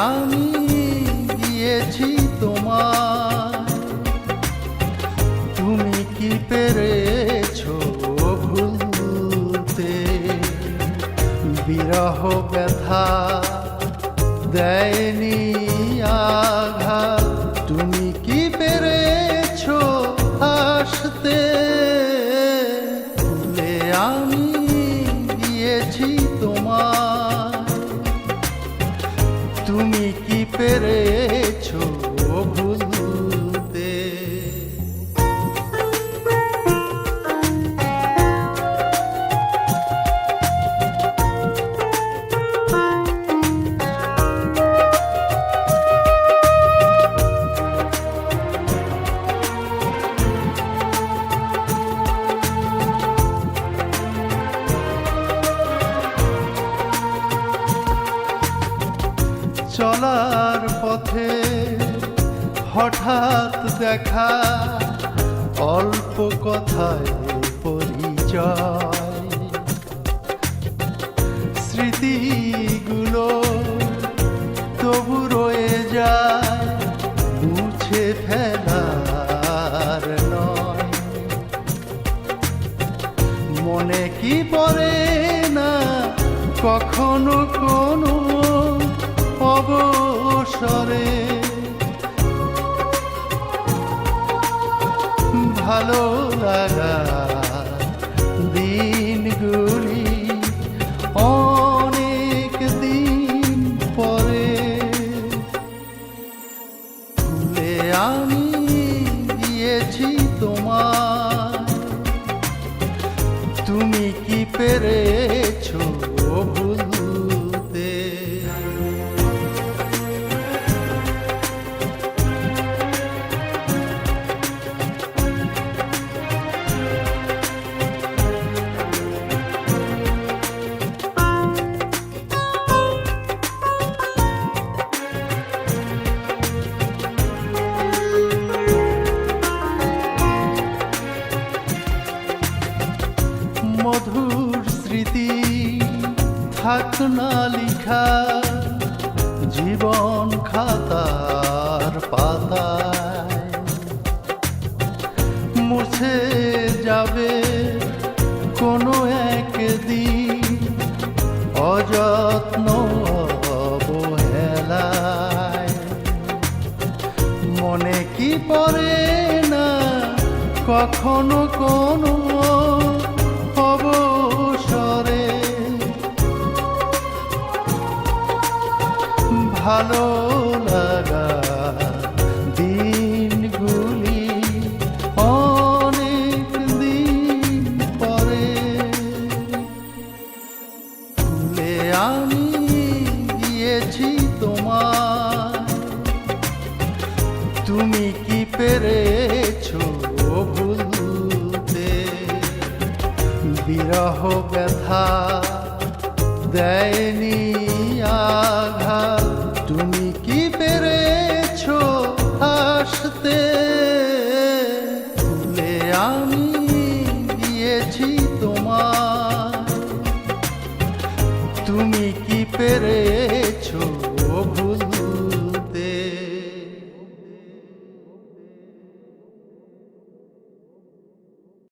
আমি গিয়েছি তোমার তুমি কি পেরেছ ভুলতে? বিরহ ব্যথা দেয়নি আঘাত। পেরেছ ভুলতে। পথে হঠাৎ দেখা, অল্প কথায় পরিচয়। স্মৃতিগুলো তবু রয়ে যায়, মুছে ফেলার নয়। মনে কি পড়ে না, কখনো কোনো অবসরে ভালো লাগা দিনগুলি অনেক দিন পরে। ভুলে আমি গিয়েছি তোমার তুমি কি পেরেছ মধুর স্মৃতি থাক না লিখা জীবন খাতার পাতায়। মুছে যাবে কোনো এক একদিন অযত্ন মনে কি পড়ে না কখনো কোনো ভালো লাগা দিনগুলি অনেক দিন পরে। ভুলে আমি গিয়েছি তোমার তুমি কি পেরেছ ভুলতে? বিরহ ব্যথা দেয়নি আঘাত আমি গিয়েছি তোমার তুমি কি পেরে